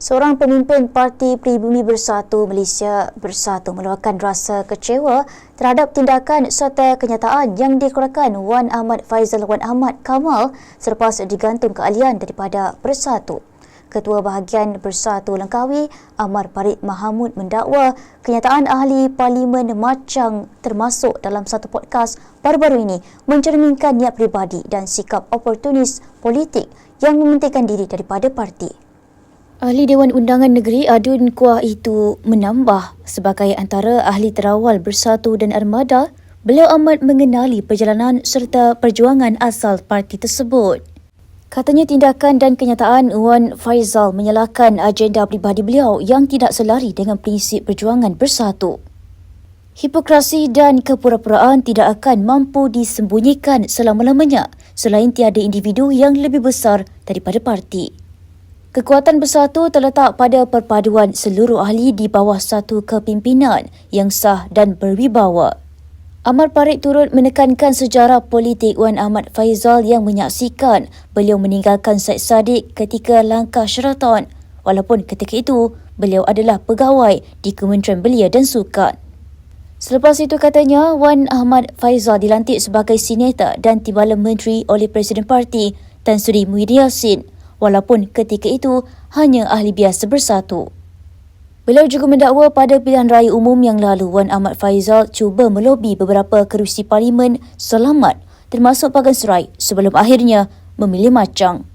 Seorang pemimpin Parti Pribumi Bersatu Malaysia Bersatu meluahkan rasa kecewa terhadap tindakan serta kenyataan yang dikeluarkan Wan Ahmad Faizal Wan Ahmad Kamal selepas digantung keahlian daripada Bersatu. Ketua Bahagian Bersatu Langkawi, Amar Parit Mahamud mendakwa kenyataan ahli Parlimen Macang termasuk dalam satu podcast baru-baru ini mencerminkan niat pribadi dan sikap oportunis politik yang mementingkan diri daripada parti. Ahli Dewan Undangan Negeri Adun Kuah itu menambah sebagai antara ahli terawal Bersatu dan Armada, beliau amat mengenali perjalanan serta perjuangan asal parti tersebut. Katanya tindakan dan kenyataan Wan Faizal menyalahkan agenda pribadi beliau yang tidak selari dengan prinsip perjuangan bersatu. Hipokrasi dan kepura-puraan tidak akan mampu disembunyikan selama-lamanya selain tiada individu yang lebih besar daripada parti. Kekuatan bersatu terletak pada perpaduan seluruh ahli di bawah satu kepimpinan yang sah dan berwibawa. Amar Parik turut menekankan sejarah politik Wan Ahmad Faizal yang menyaksikan beliau meninggalkan Syed Saddiq ketika langkah syaratan walaupun ketika itu beliau adalah pegawai di Kementerian Belia dan Sukan. Selepas itu katanya Wan Ahmad Faizal dilantik sebagai senator dan timbalan menteri oleh Presiden Parti Tan Sri Muhyiddin Yassin walaupun ketika itu hanya ahli biasa bersatu. Beliau juga mendakwa pada pilihan raya umum yang lalu Wan Ahmad Faizal cuba melobi beberapa kerusi parlimen selamat termasuk Pagan Serai sebelum akhirnya memilih macang.